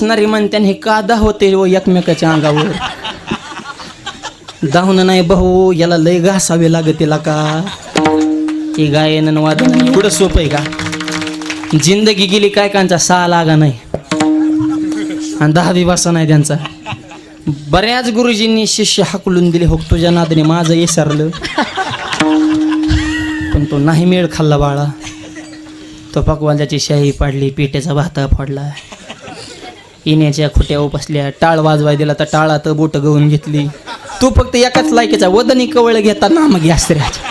असणारी म्हणत्यान हे का होते व हो एकमेकाच्या अंगावर? दाहून नाही भाऊ याला लय घासावे लागते का? हे गायन वादन एवढं सोपं आहे का? जिंदगी गेली काय कांचा? सहा लागा नाही. आणि दहा दिवसा नाही त्यांचा. बऱ्याच गुरुजींनी शिष्य हाकलून दिले. हो तुझ्या नादने माझं येसारलं पण तो नाही मेळ खाल्ला बाळा. तो पकवाल्याची शाही पाडली पेट्याचा भाता फोडला. इण्याच्या खुट्या उपसल्या टाळ वाजवाय दिला तर टाळात बोट गवून घेतली. तू फक्त एकाच लायकीचा वदनी कवळ घेता नाम घ्यास्त्र्याच्या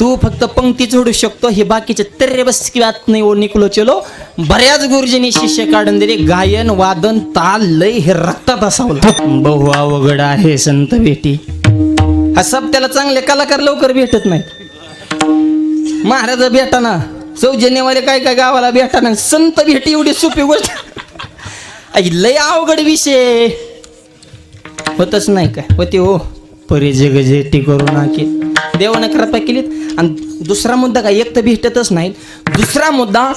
तू फक्त पंक्ती जोडू शकतो हे बाकीचे तर्रे बस किंवात नाही ओ निकलो चलो. बऱ्याच गुरुजींनी शिष्य काढून दिले गायन वादन ताल लय हे रक्तात असावं बहु अवघड आहे संत भेटी हा सब त्याला चांगले कलाकार लवकर भेटत नाहीत. महाराज भेटा ना सौजन्यवाले काय काय गावाला भेटा ना संत भेटी एवढी सोपी गोष्ट. आई, लय अवघड विषय. होतच नाही काय? होते हो. परे जग जेटी करू नाके. देवानं कृपा केलीत. आणि दुसरा मुद्दा काय? एक तर भेटतच नाहीत दुसरा मुद्दा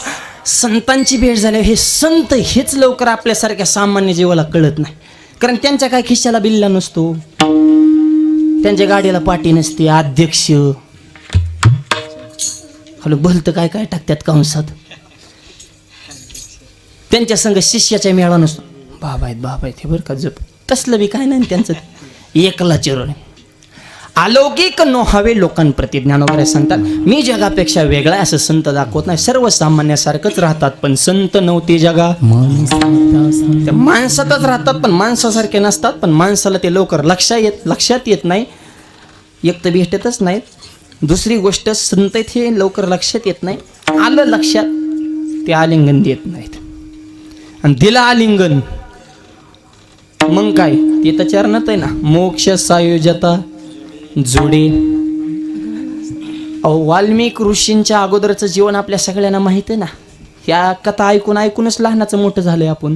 संतांची भेट झाली हे संत हेच लवकर आपल्यासारख्या सामान्य जीवाला कळत नाही. कारण त्यांच्या काय खिशाला बिल्ला नसतो. त्यांच्या गाडीला पाठी नसते. अध्यक्ष. हॅलो भलतं काय काय टाकतात कंसात? त्यांच्या संग शिष्याच्या मेळा नसतो. बाबा आहेत बाबा आहेत हे बरं का जप. तसलं बी काय नाही त्यांचं. एकला चिरून अलौकिक नोहावे लोकांप्रती ज्ञानोबरे सांगतात मी जगापेक्षा वेगळा आहे असं संत दाखवत नाही. सर्वसामान्यासारखंच राहतात पण संत नव्हते जगा. माणसातच राहतात पण माणसासारखे नसतात पण माणसाला ते लवकर लक्षात येत लक्षात येत नाही. एक तर भेटतच नाहीत. दुसरी गोष्ट संत आहेत हे लवकर लक्षात येत नाही. आलं लक्षात ते आलिंगन देत नाहीत. आणि दिला आलिंगन. मग काय? ते तर चरणात आहे ना. मोक्ष सायोजता जोडे. अहो वाल्मिक ऋषींच्या अगोदरचं जीवन आपल्या सगळ्यांना माहीत आहे ना. ह्या कथा ऐकून ऐकूनच लहानाचं मोठं झालंय आपण.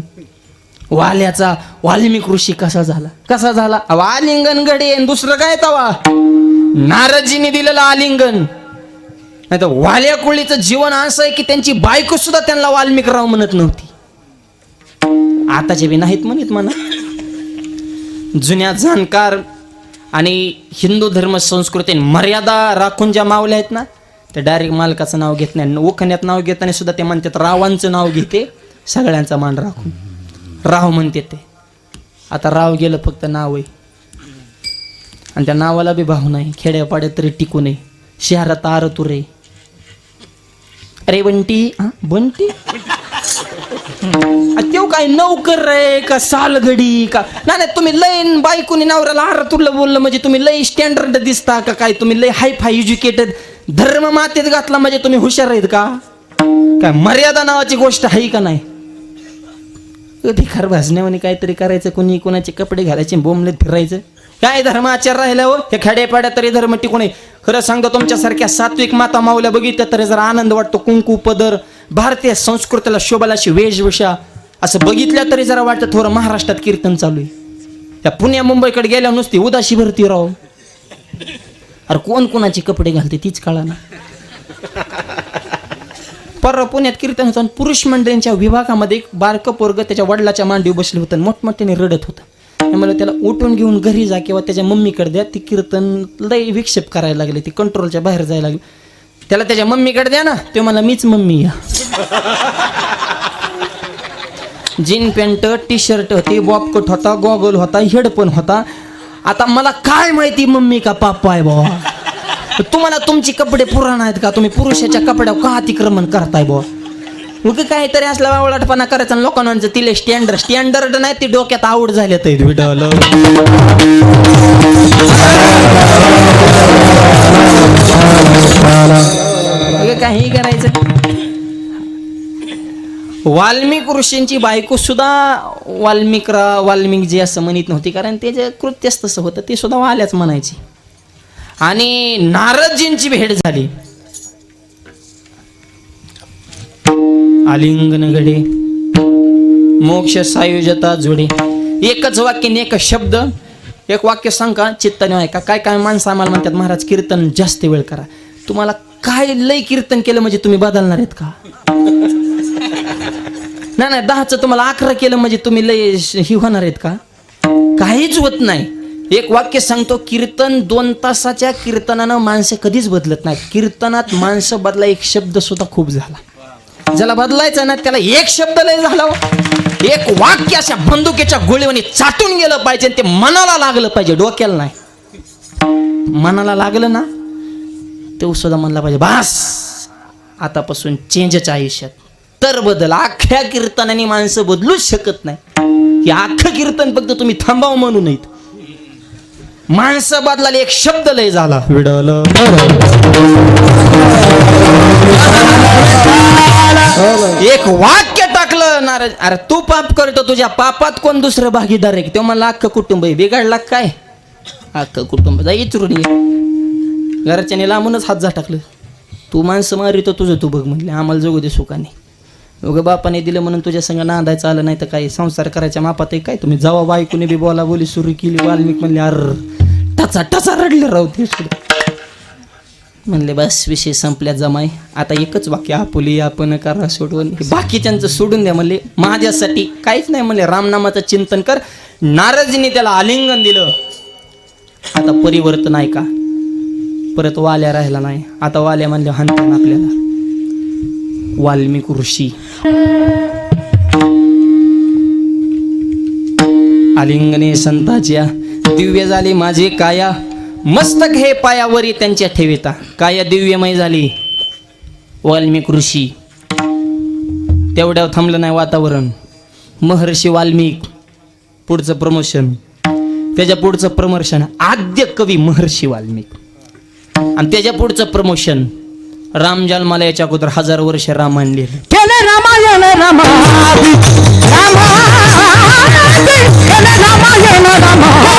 वाल्याचा वाल्मिक ऋषी कसा झाला? कसा झाला? अहो, आलिंगन घडे दुसरं काय तवा? नारदजीने दिलेलं आलिंगन. नाही तर वाल्या कुळीचं जीवन असं आहे की त्यांची बायको सुद्धा त्यांना वाल्मिकराव म्हणत नव्हती. आताचे बी नाहीत म्हणत म्हणा. जुन्या जाणकार आणि हिंदू धर्म संस्कृती मर्यादा राखून ज्या मावल्या आहेत ना ते डायरेक्ट मालकाचं नाव घेत नाही. ओखण्यात नाव घेताना सुद्धा ते म्हणतात रावांचं नाव घेते सगळ्यांचा मान राखून. राव म्हणते ते. आता राव गेलं फक्त नाव आहे. आणि त्या नावाला बी भाव नाही. खेड्यापाड्यात तरी टिकू नये. शहरात आरतुरे अरे बंटी हा? बंटी? आ, काय नौकर रे का सालगडी का नाही नाही तुम्ही लय बायकोनी नवऱ्याला आर तुरलं बोललं म्हणजे तुम्ही लय स्टँडर्ड दिसता का काय तुम्ही लय हाय फाय एज्युकेटेड धर्म मातेत घातला म्हणजे तुम्ही हुशार आहेत का? काय मर्यादा नावाची गोष्ट आहे का नाही? कधी भिकार भाजण्यामध्ये काहीतरी करायचं कोणी कोणाचे कपडे घालायचे बोंबलेत फिरायचं? काय धर्माचार राहिला हो? हे खेड्यापाड्या तरी धर्म टिकून आहे. खरं सांगतो तुमच्यासारख्या सात्विक माता मावल्या बघितल्या तरी जरा आनंद वाटतो कुंकू पदर भारतीय संस्कृतीला शोभालाशी वेशभूषा असं बघितल्या तरी जरा वाटतं थोडं महाराष्ट्रात कीर्तन चालू आहे. त्या पुण्या मुंबईकडे गेल्या नुसती उदाशी भरती राव. अरे कोण कोणाचे कपडे घालते तीच कळा ना. परवा पुण्यात कीर्तन होतं आणि पुरुष मंडळींच्या विभागामध्ये एक बारकं पोरग त्याच्या वडिलाच्या मांडीवर बसले होतं मोठमोठ्याने रडत होतं. त्यामुळे त्याला उठून घेऊन घरी जा किंवा त्याच्या मम्मीकडे द्या. ती कीर्तन लय विक्षेप करायला लागले ती कंट्रोलच्या बाहेर जायला लागली. त्याला त्याच्या मम्मीकडे द्या ना. ते मला मीच मम्मी या जीन पॅन्ट टी शर्ट होती बॉबकट होता गॉगल होता हेडफोन होता. आता मला काय माहिती मम्मी का पापा आहे बाबा? तुम्हाला तुमची कपडे पुराण आहेत का? तुम्ही पुरुषाच्या कपड्यावर का अतिक्रमण करताय बुवा मग काहीतरी असला वावळाटपणा करायचा आणि लोकांना म्हणजे तिले स्टँडर्ड स्टँडर्ड नाही ती डोक्यात आवड झाले ते विडवलं काही करायचं? वाल्मिक ऋषींची बायको सुद्धा वाल्मिक वाल्मिक जी असं म्हणत नव्हती कारण त्याचं कृत्यच तसं होतं ते सुद्धा वाल्याच म्हणायची. आणि नारदजींची भेट झाली. आलिंगन घडे मोक्ष सायुजता जोडे. एकच वाक्य आणि एकच शब्द. एक वाक्य सांगा चित्ताने ऐका. काय काय माणसं आम्हाला म्हणतात महाराज कीर्तन जास्त वेळ करा. तुम्हाला काय लय कीर्तन केलं म्हणजे तुम्ही बदलणार आहेत का? नाही नाही दहाचं तुम्हाला अकरा केलं म्हणजे तुम्ही लय ही होणार आहेत का? काहीच होत नाही. एक वाक्य सांगतो कीर्तन दोन तासाच्या कीर्तनानं माणसं कधीच बदलत नाही कीर्तनात माणसं बदला एक शब्द सुद्धा खूप झाला. ज्याला बदलायचं ना त्याला एक शब्द लय झाला हो. एक वाक्य अशा बंदुकीच्या गोळीवानी चाटून गेलं पाहिजे ते मनाला लागलं पाहिजे डोक्याला नाही. मनाला लागलं ना तो सुद्धा म्हणला पाहिजे बास आतापासून चेंजच आयुष्यात. तर बदल अख्ख्या कीर्तनाने माणसं बदलूच शकत नाही. हे अख्खं कीर्तन फक्त तुम्ही थांबाव म्हणू नाहीत माणसं बदलाले एक शब्द लय झाला. विडल. एक वाक्य टाकलं नाराज अरे तू पाप करतो तुझ्या पापात कोण दुसरं भागीदार आहे? तेव्हा मला अख्खं कुटुंब आहे. बिघडला काय? अख्खं कुटुंब. जा इचरून ये. घरच्याने लांबूनच हात टाकलं तू माणसं मारितो तुझं तू बघ म्हणले. आम्हाला जगू दे सुखाने. उगं बापाने दिलं म्हणून तुझ्या संग नांदायचं आलं नाही तर काही संसार करायच्या मापात काय तुम्ही? जवा बायकोने बी बोला बोली सुरू केली वाल्मिक म्हणले अर टचा टचा रडले राहू ते म्हणले बस विषय संपल्या जमाय. आता एकच वाक्य आपुली आपण करा सोडवून बाकीच्यांचं सोडून द्या म्हणले. माझ्यासाठी काहीच नाही म्हणले. रामनामाचं चिंतन कर. नाराजीने त्याला आलिंगन दिलं. आता परिवर्तन आहे का? परत वाल्या राहिला नाही. आता वाल्या म्हणले हानताना आपल्याला. वाल्मिक ऋषी. आलिंगने संताच्या दिव्य झाली माझे काया. मस्तक हे पायावरी त्यांच्या ठेविता. काया दिव्यमय झाली. वाल्मिक ऋषी. तेवढ्यावर थांबलं नाही वातावरण. महर्षी वाल्मिक. पुढचं प्रमोशन. त्याच्या पुढचं प्रमोशन आद्य कवी महर्षी वाल्मिक. आणि त्याच्या पुढचं प्रमोशन राम जन्माला याच्या अगोदर हजार वर्ष रामायण लिहिलं. केले रामायण रामादी रामादी केले रामायण रामादी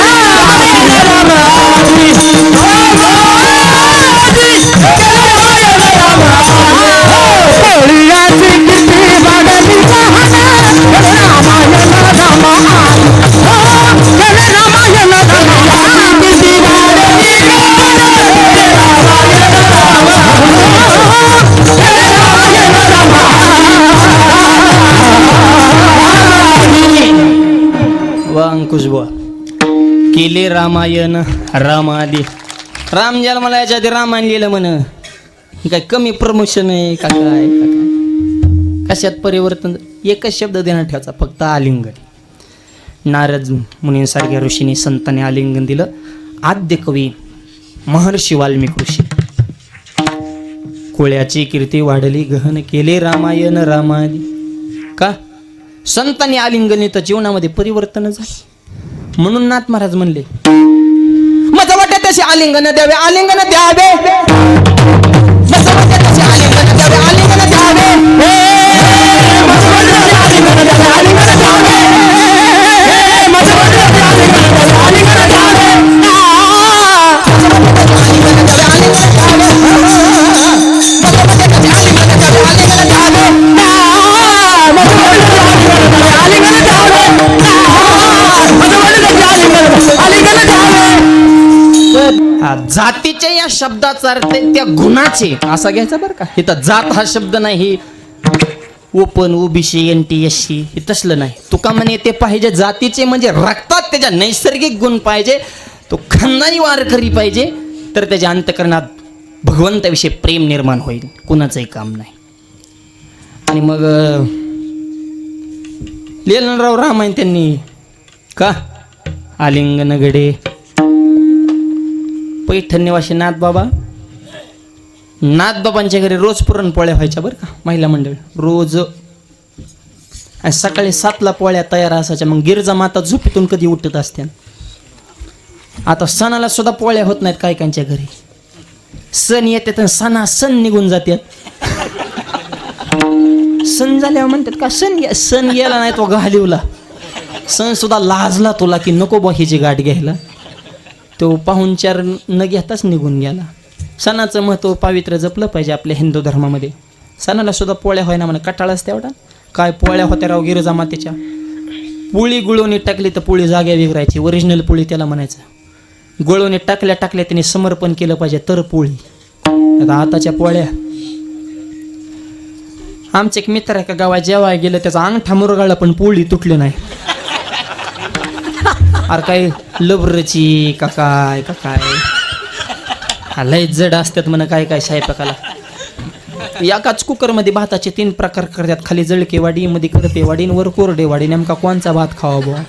वा केले रामायण रामादी. राम जन्माला याच्या आधी रामायण लिहिलं म्हण. काय कमी प्रमोशन आहे का काय काय? कशात परिवर्तन? एकच शब्द देण्यात ठेवायचा फक्त आलिंगन. नारद मुनींसारख्या ऋषीने संतांनी आलिंगन दिलं. आद्य कवी महर्षी वाल्मिक ऋषी. कोळ्याची कीर्ती वाढली गहन केले रामायण रामादी. का? संतांनी आलिंगन तर जीवनामध्ये परिवर्तन झालं. म्हणून नाथ महाराज म्हणले माझं वाटत तसे आलिंगन द्यावे आलिंगन द्यावे. माझं वाटत तसे आलिंगन द्यावे आलिंगन जातीच्या या शब्दाचा अर्थ आहे त्या गुणाचे. असा घ्यायचा बरं का? इथं जात हा शब्द नाही open OBC N T S C हे तसलं नाही. तुका म्हणे ते पाहिजे जातीचे म्हणजे रक्तात त्याच्या नैसर्गिक गुण पाहिजे तो खंदानी वारकरी पाहिजे तर त्याच्या अंतकरणात भगवंताविषयी प्रेम निर्माण होईल. कुणाचंही काम नाही. आणि मग अं, लिहिलं राव रामायण त्यांनी का? आलिंगनगडे पैठण निवासी नाथ बाबा. नाथ बाबांच्या घरी रोज पुरणपोळ्या व्हायच्या बरं का महिला मंडळ. रोज. आणि सकाळी सातला पोळ्या तयार असायच्या मग गिरजा माता झोपेतून कधी उठत असत्या. आता सणाला सुद्धा पोळ्या होत नाहीत काय कांच्या घरी. सण येतात आणि सणा सण निघून जातात. सण झाल्यावर म्हणतात का सण गे- सण गेला नाही तो घालिवला. सण सुद्धा लाजला तुला की नको बा हिची गाठ घ्यायला. तो पाहुणचार न घेताच निघून गेला. सणाचं महत्त्व पावित्र्य जपलं पाहिजे आपल्या हिंदू धर्मामध्ये. सणाला सुद्धा पोळ्या व्हायना म्हणा असते एवढा. काय पोळ्या होत्या राव गिरजा मातेच्या. पोळी गुळवणी टाकली तर पोळी जाग्या विगरायची ओरिजिनल पोळी त्याला म्हणायचं. गुळवणी टाकल्या टाकल्या त्याने समर्पण केलं पाहिजे तर पोळी. आता आताच्या पोळ्या. आमचे एक मित्र आहे का गावात जेव्हा गेलं त्याचा अंगठा मुरगाळला पण पोळी तुटली नाही. अरे काय लबरची का काय का काय? हा, लय जड असतात म्हणा काय काय स्वयंपाकाला एकाच कुकरमध्ये भाताचे तीन प्रकार करतात. खाली जळके वाडी मध्ये करते. वाडी वर कोरडे वाडी. नेमका कोणचा भात खावा बुवा?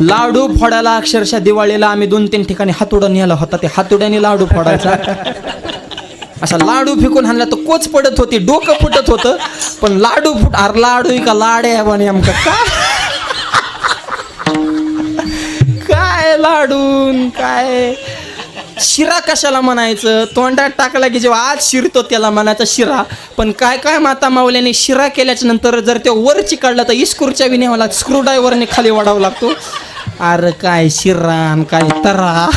लाडू फोडायला अक्षरशः दिवाळीला आम्ही दोन तीन ठिकाणी हातोडा नेला होता. ते हातोड्याने लाडू फोडायचा. असा लाडू फेकून हाणला तर कोच पडत होती डोकं फुटत होतं. पण लाडू फुट अरे लाडू का लाड्या बा नेमका? का? लाडून. काय? शिरा कशाला म्हणायचं? तोंडात टाकला की जेव्हा आज शिरतो त्याला म्हणायचा शिरा. पण काय काय माता मावल्याने शिरा केल्याच्यानंतर जर ते वरची काढला तर इस्क्रूच्या विनेवाला स्क्रू ड्रायव्हरने खाली वाढावं लागतो. अरे काय शिरा काय तरा.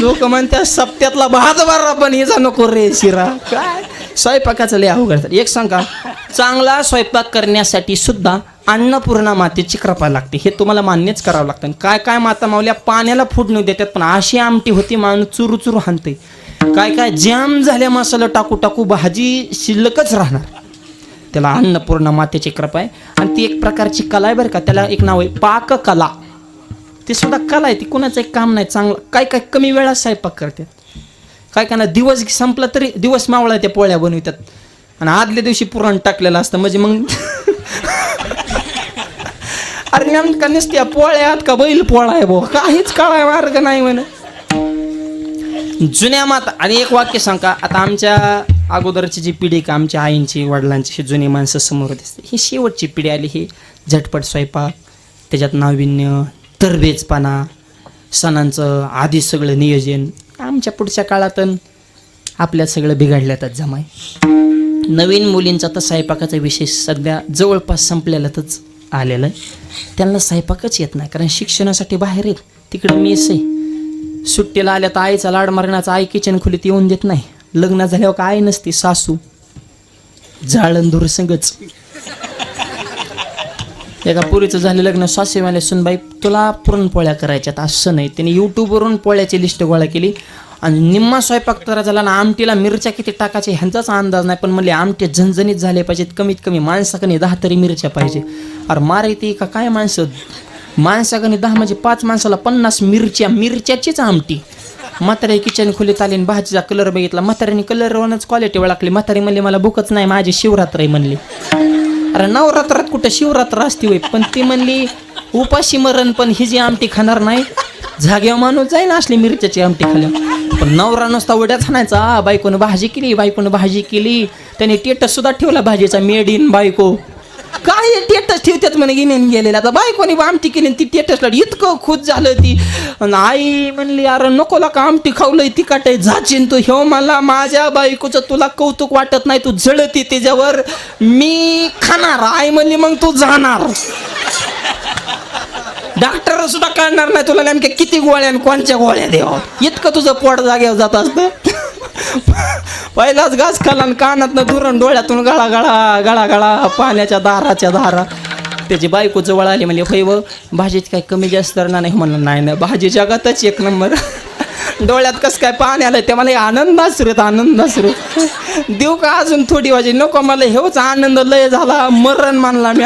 लोक म्हणतात सप्त्यातला भात बारा पण हिचा नको रे शिरा. काय? स्वयंपाकाचं लय अवघड एक सांगा चांगला स्वयंपाक करण्यासाठी सुद्धा अन्नपूर्णा मातेची कृपा लागते. हे तुम्हाला मान्यच करावं लागतं. आणि काय काय माता मावल्या पाण्याला फुडणं देतात पण अशी आमटी होती माणूस चुरू चुरू हाणते काय काय जॅम झाल्या मसाला टाकू टाकू भाजी शिल्लकच राहणार. त्याला अन्नपूर्णा मातेची कृपा आहे. आणि ती एक प्रकारची कला आहे बरं का. त्याला एक नाव आहे पाककला ते सुद्धा कला आहे ती कोणाचं एक काम नाही चांगलं. काय काय कमी वेळात स्वयंपाक करतात. काय काय ना दिवस संपला तरी दिवस मावळा त्या पोळ्या बनवितात. आणि आदल्या दिवशी पुराण टाकलेलं असतं म्हणजे मग अरे नेमका नसत्या पोळ्यात का बैल पोळा आहे भाऊ? काहीच काळा मार्ग नाही म्हण. जुन्या माता आणि एक वाक्य सांगा. आता आमच्या अगोदरची जी पिढी का आमच्या आईंची वडिलांची ही जुनी माणसं समोर दिसते. ही शेवटची पिढी आली. ही झटपट स्वयंपाक त्याच्यात नाविन्य तरबेजपणा सणांचं आधी सगळं नियोजन. आमच्या पुढच्या काळात आपल्या सगळं बिघडल्यातच जमाय. नवीन मुलींचा तर स्वयंपाकाचा विषय सध्या जवळपास संपलेलातच. आलेलं आहे. त्यांना स्वयंपाकच येत नाही कारण शिक्षणासाठी बाहेर आहेत. तिकडे मेस आहे. सुट्टीला आल्या तर आईचा लाड मारण्याचा आई किचन खोलीत येऊन देत नाही. लग्न झाल्यावर काय आई नसती सासू. जाळंदूर संगच. एका पुरीचं झालं लग्न सासेवाले सुनबाई तुला पुरणपोळ्या करायच्यात असं नाही. त्याने यूट्यूबवरून पोळ्याची लिस्ट गोळा केली आणि निम्मा स्वयंपाक तर झाला ना आमटीला मिरच्या किती टाकायच्या ह्यांचाच अंदाज नाही पण म्हणले आमटे झणझणीत झाले पाहिजेत कमीत कमी माणसाकडे दहा तरी मिरच्या पाहिजे. अरे मारे ती का काय माणसं? माणसाकडे दहा म्हणजे पाच माणसाला पन्नास मिरच्या मिरच्याचीच आमटी. म्हातारी किचन खोलीत आली आणि भाजीचा कलर बघितला. म्हाताऱ्याने कलरवरच क्वालिटी ओळखली. म्हातारी म्हणली मला भूकच नाही माझी शिवरात्र म्हणली. अरे नवरात्रात कुठं शिवरात्र असते होय पण ती म्हणली उपाशी मरण पण ही जी आमटी खाणार नाही जागेवर माणूस जाईन असली मिरच्याची आमटी खाल्या पण नवरा नुसता उड्यात हाणायचा बायकोनं भाजी केली बायकोनं भाजी केली. त्याने टेटस सुद्धा ठेवला भाजीचा मेड इन बायको. काय टेटस ठेवतात म्हणे गिन्यान गेलेला? आता बायकोने बा आमटी केली ती टेटसला इतकं खुश झालं ती. आई म्हणली अरे नको का आमटी खावलंय ती काटाय जाचीन तू. ह्यो मला माझ्या बायकोचं तुला कौतुक वाटत नाही तू जळती त्याच्यावर मी खाणार. आई म्हणली मग तू जाणार. डॉक्टर सुद्धा काढणार नाही तुला नेमक्या किती गोळ्या आणि कोणच्या गोळ्या देवा इतकं तुझं पोट जागेवर जात असतं. पहिलाच घास खाला आणि कानातनं दुरण डोळ्यातून गळा गळा गळा गळा पाण्याच्या दाराच्या दारा. त्याची बायको जवळ आली म्हणजे होय व भाजीत काय कमी जास्त करणार नाही? म्हणलं नाही ना भाजी जगातच एक नंबर. डोळ्यात कसं काय पाणी आलं ते मला आनंद आसरत आनंद आसरत देऊ का अजून थोडी वाजी? नको मला हेच आनंद लय झाला मरण मानला मी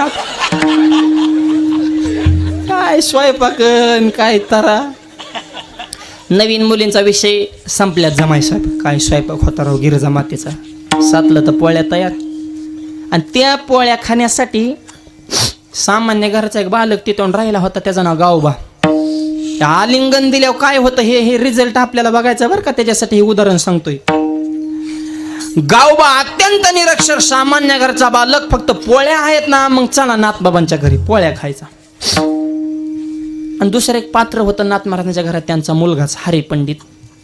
काय स्वयंपाकन काय तरा. नवीन मुलींचा विषय संपल्यात जमाय स्वयंपाक काय स्वयंपाक होता राव गिरजा मातेचा? सातलं तर पोळ्या तयार. आणि त्या पोळ्या खाण्यासाठी सामान्य घराचा एक बालक तिथून राहिला होता त्याचं नाव गावबा. त्या आलिंगन दिल्यावर काय होतं हे हे रिझल्ट आपल्याला बघायचं बरं का? त्याच्यासाठी हे उदाहरण सांगतोय. गावबा अत्यंत निरक्षर सामान्य घरचा बालक फक्त पोळ्या आहेत ना मग चला नाथबाबांच्या घरी पोळ्या खायचा. आणि दुसरं एक पात्र होतं नाथ महाराजांच्या घरात त्यांचा मुलगाच हरे पंडित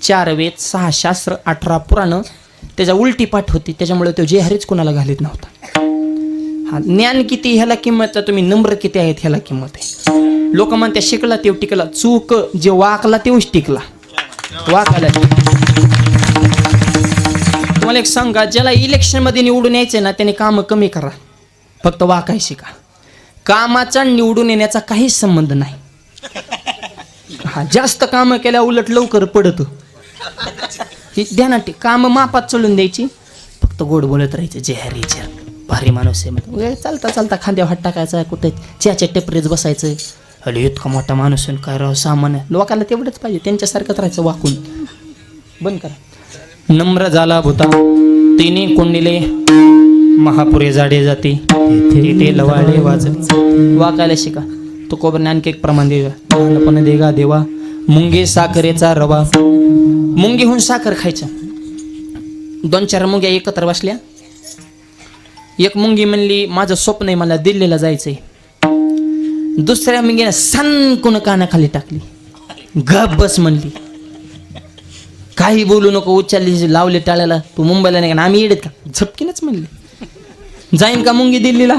चार वेद सहा शास्त्र अठरा पुराणं. त्याच्या उलटी पाठ होती. त्याच्यामुळे तो जे हरीच कोणाला घालीत नव्हता. हा ज्ञान किती ह्याला किंमत आहे? तुम्ही नम्र किती आहेत ह्याला किंमत आहे. लोक म्हणते शिकला तेव टिकला चूक जे वाकला तेव्हाच टिकला. वाकायला तुम्हाला एक सांगा ज्याला इलेक्शनमध्ये निवडून यायचे ना त्याने कामं कमी करा. फक्त वाकाय शिका. कामाचा निवडून येण्याचा काहीच संबंध नाही. हा जास्त कामं केल्या उलट लवकर पडत. ती ध्यानात. काम मापात चढून द्यायची. फक्त गोड बोलत राहायचं जे हॅरी जे भारी माणूस आहे म्हणजे चालता चालता खांद्यावर हात टाकायचा कुठे चहाच्या टेपरीत बसायचं. अरे इतका मोठा माणूस आहे काय राव सामान आहे. लोकांना तेवढंच पाहिजे त्यांच्यासारखंच राहायचं वाकून. बंद करा. नम्र झाला भूता तिने कोंडिले महापुरे जाडे जाते तिथे लवाळे वाजत. वाकायला शिका. तो कोबरने आणखी एक प्रमाण दिलं लहानपणे देगा देवा. मुंगे साखरेचा रवा. मुंगीहून साखर खायचा. दोन चार मुंग्या एकत्र बसल्या. एक मुंगी म्हणली माझं स्वप्न आहे मला दिल्लीला जायचंय. दुसऱ्या मुंगीने सनकून कानाखाली टाकली. गप बस म्हणली. काही बोलू नको उच्चारली लावले टाळ्याला. तू मुंबईला नाही का आम्ही येडेत का झपकीनच म्हणली. जाईन का मुंगी दिल्लीला?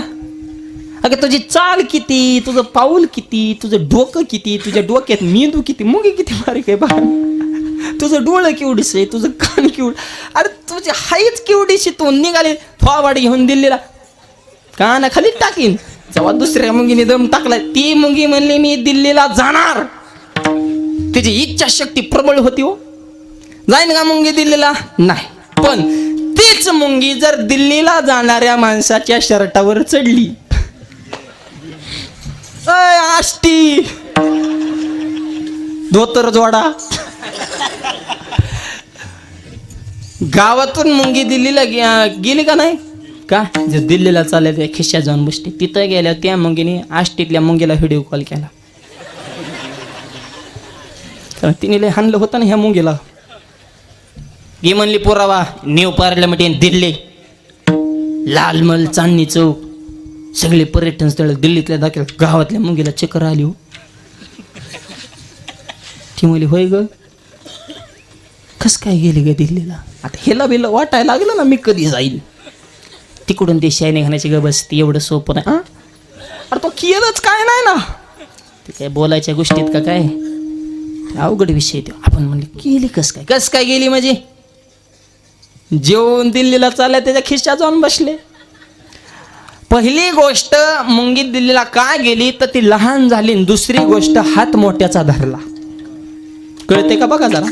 अगं तुझी चाल किती तुझं पाऊल किती तुझं डोकं किती तुझ्या डोक्यात मेंदू किती मुंगी किती बारीक आहे बा तुझं डोळं केवढीस आहे तुझं कान केवढ. अरे तुझी हाईच केवढीशी तू निघाले थोवाडी घेऊन दिल्लीला. काना खाली टाकीन. जेव्हा दुसऱ्या मुंगीने दम टाकला ती मुंगी म्हणली मी दिल्लीला जाणार. तिची इच्छाशक्ती प्रबळ होती हो. जाईन का मुंगी दिल्लीला? नाही. पण तीच मुंगी जर दिल्लीला जाणाऱ्या माणसाच्या शर्टावर चढली अय आष्टी. धोतर जोडा. गावातून मुंगी दिल्लीला गेली का नाही? का? जे दिल्लीला चालले त्या खिश्या जाऊन बसते तिथं गेल्या त्या मुंगीने आष्टीतल्या मुंगीला व्हिडिओ कॉल केला. तर तिने लय हाणलं होतं ना ह्या मुंगीला. गे म्हणली पुरावा न्यू पार्लमेंट दिल्ली. लालमल चांदणी चौक. सगळे पर्यटन स्थळ दिल्लीतल्या दाखल गावातल्या मुंगीला चक्कर आली हो. ती म्हणली होय ग कस काय गेली ग दिल्लीला? आता हेला बिला वाटायला लागलं ना मी कधी जाईल तिकडून ते शायने घाण्याची ग बस ती एवढं सोपं नाही. हा? अरे तो केलंच काय नाही ना. ते काय बोलायच्या गोष्टीत का काय? अवघड विषय तो. आपण म्हणले गेली कस काय? कस काय गेली म्हणजे? जेवून दिल्लीला चालल्या त्याच्या खिश्या जाऊन बसले. पहिली गोष्ट मुंगी दिल्लीला का गेली तर ती लहान झाली दुसरी गोष्ट हात मोठ्याचा धरला कळते का बघा जरा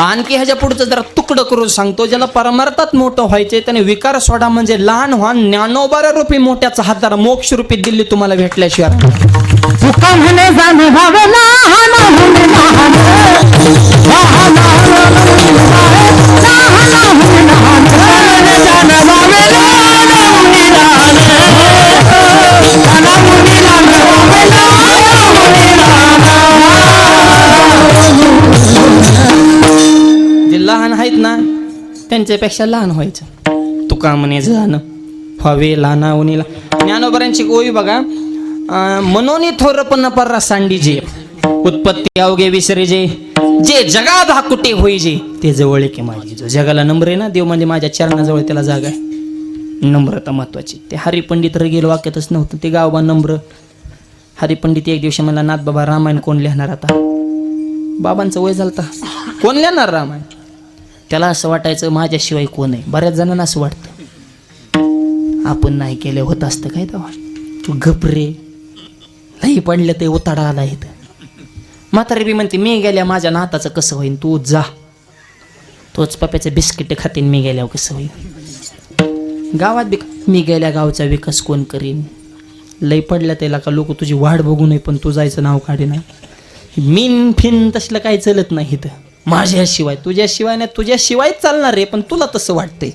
आणखी ह्याच्या पुढचं जरा तुकडं करून सांगतो ज्याला परमार्थात मोठं व्हायचे त्याने विकार सोडा म्हणजे लहान व्हा ज्ञानोबारा रूपी मोठ्याचा हात धरा मोक्ष रूपी दिल्ली तुम्हाला भेटल्याशिवाय लहान त्यांच्यापेक्षा लहान व्हायचं. तुका म्हणे जाणं हवे लहाना उनीला ज्ञानोबऱ्यांची गोळी बघा. मनोनी थोरपण पर्रा सांडी जे. उत्पत्ती अवघे विसरे जे. जे जगा हा कुठे होई जे. ते जवळ आहे की माझी. जो जगाला नंबर आहे ना देव म्हणजे माझ्या चरणाजवळ त्याला जागा आहे. नम्रता महत्वाची. ते हरिपंडित रगेल वाक्यातच नव्हतं. ते गावबा नम्र. हरिपंडित एक दिवशी मला नाथ बाबा रामायण कोण लिहिणार आता? बाबांचं वय झालं कोण लिहिणार रामायण? त्याला असं वाटायचं माझ्याशिवाय कोण आहे? बऱ्याच जणांना असं वाटतं. आपण नाही केलं होत असतं काय तेव्हा? तू घबरे नाही पडलं ते उताडा आला इथं. म्हातारी बी म्हणते मी गेल्या माझ्या नाताचं कसं होईन? तू जा. तोच पप्याचं बिस्किट खातीन मी गेल्यावर कसं होईन? गावात बी मी गेल्या गावचा विकास कोण करीन? लई पडल्या त्याला का? लोक तुझी वाढ बघू नये पण तू जायचं नाव काढे नाही मीन फिन तसलं काही चलत नाही इथं. माझ्याशिवाय तुझ्याशिवाय नाही तुझ्याशिवाय चालणार रे पण तुला तसं वाटतंय.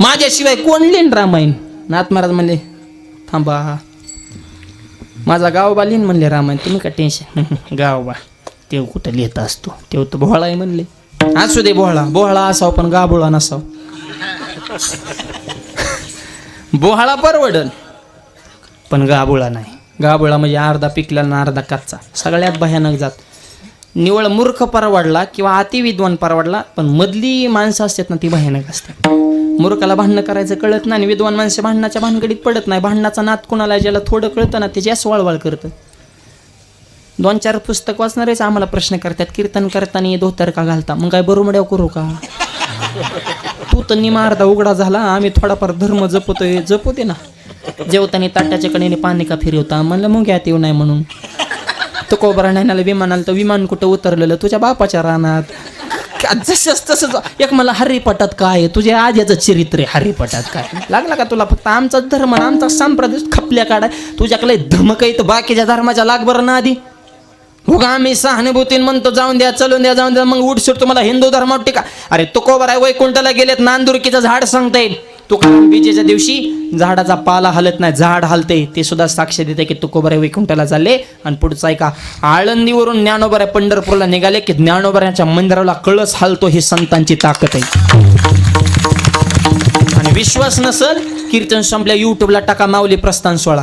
माझ्याशिवाय कोण लिहिन रामायण? नाथ महाराज म्हणले थांबा. माझा गावबा लिहिन म्हणले रामायण. तुम्ही का टेन्शन गावबा तेव कुठं लिहित असतो? तेव तर भोळा आहे म्हणले. असू दे बोहळा बोहळा असाव पण गाबोळा नसाव. बोहाळा परवडल पण गाबोळा नाही. गाबोळा म्हणजे अर्धा पिकला ना अर्धा कच्चा. सगळ्यात भयानक जात. निवळ मूर्ख परवडला किंवा अतिविद्वान परवडला पण मधली माणसं असतात ना ती भयानक असतात. मूर्खाला भांडणं करायचं कळत नाही आणि विद्वान माणसं भांडणाच्या भानगडीत पडत नाही. भांडणाचा नात कुणाला ज्याला थोडं कळतं ना ते जास्त वळवळ करतं. दोन चार पुस्तक वाचणारेच आम्हाला प्रश्न करतात कीर्तन करताना धोतर का घालता? मग काय बरोबड्या करू का? तू तर निमा अर्धा उघडा झाला आम्ही थोडाफार धर्म जपतोय जपू दे ना. जेवताना ताट्याच्या कडेने पाणी का फिरवता? म्हणलं मग यात येऊ नाही म्हणून. कोबरा नाही विमानाला तर विमान कुठं उतरलेलं? तुझ्या बापाच्या रानात. जसंच तसंच एक मला हरिपटात काय आहे? तुझ्या आज्याचं चरित्र आहे हरिपटात काय लागला का तुला फक्त आमचा धर्म आमचा संप्रदाय खपल्या काढाय तुझ्याकडे धमक आहे तर बाकीच्या धर्माच्या लाग बरं ना आधी. हो का आम्ही सहानुभूतीन म्हणतो जाऊन द्या चलून द्या जाऊन द्या मग उठसूट तुम्हाला हिंदू धर्मावर टीका. अरे तुकोबर आहे वैकुंठला गेलेत नांदुरकीचं झाड सांगता येईल. तुकाराम विजेच्या दिवशी झाडाचा पाला हलत नाही झाड हलते. ते सुद्धा साक्ष देते की तुकोबरे वैकुंठाला चालले. आणि पुढचा ऐका आळंदीवरून ज्ञानोबऱ्या पंढरपूरला निघाले की ज्ञानोबऱ्याच्या मंदिराला कळस हलतो ही संतांची ताकद आहे. आणि विश्वास नसल कीर्तन संपल्या युट्यूबला टाका माऊली प्रस्थान सोळा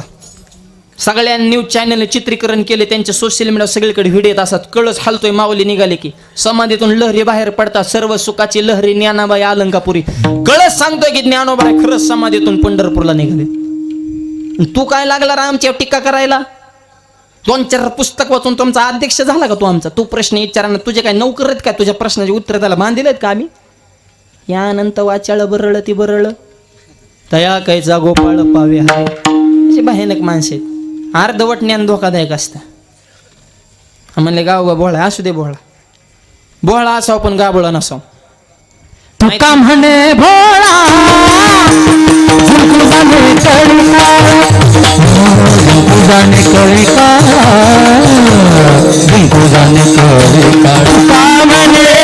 सगळ्या न्यूज चॅनलने चित्रीकरण केले त्यांचे सोशल मीडिया सगळीकडे व्हिडिओ येत असतात. कळस हलतोय माऊली निघाले की. समाधीतून लहरी बाहेर पडतात सर्व सुखाची लहरी ज्ञानाबाई अलंकापुरी कळस सांगतोय की ज्ञानोबाई खरंच समाधीतून पंढरपूरला निघाले. तू काय लागला रा आमच्यावर टीका करायला? दोन चार पुस्तक वाचून तुमचा अध्यक्ष झाला का तू आमचा? तू प्रश्न विचारांना तुझे काय नोकर आहेत का? तुझ्या प्रश्नाचे उत्तर त्याला बांधिलेत का आम्ही? यानंत वाचाळ बरळ ती बरळ. तया कैचा गोपाळ पावे हाय. अशी भयानक माणसे आहेत. अर्धवट ज्ञान धोकादायक असतं. म्हणले गाव गा बोळा असू दे बोळा बोळा असाव पण गाबोळा नसाव. तुका म्हणे भोळा म्हणे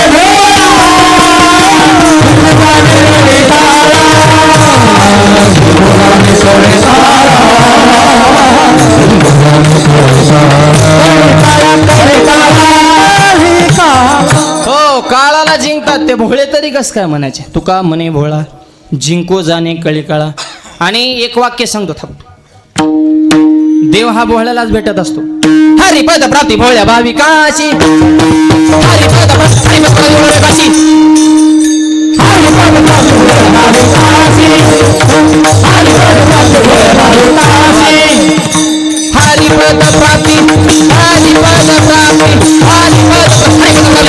तरी कसं काय म्हणायचे? तुका म्हणे भोळा जिंको जाणे कळीकाळा. आणि एक वाक्य सांगतो थांबतो देव हा भोळ्यालाच भेटत असतो. हरी पद प्राप्ती भोळ्या भाविकाशी. हरिपद प्राप्ती भोळ्या भाविकाशी. हरिपद प्राप्ती हरिपद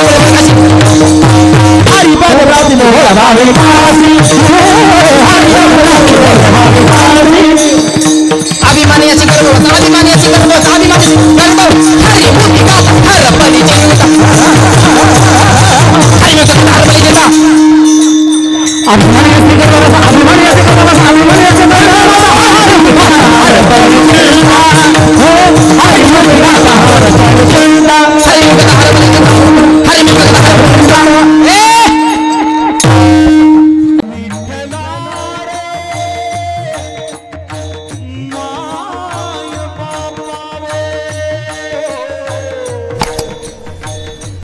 प्राप्ती Hare Krishna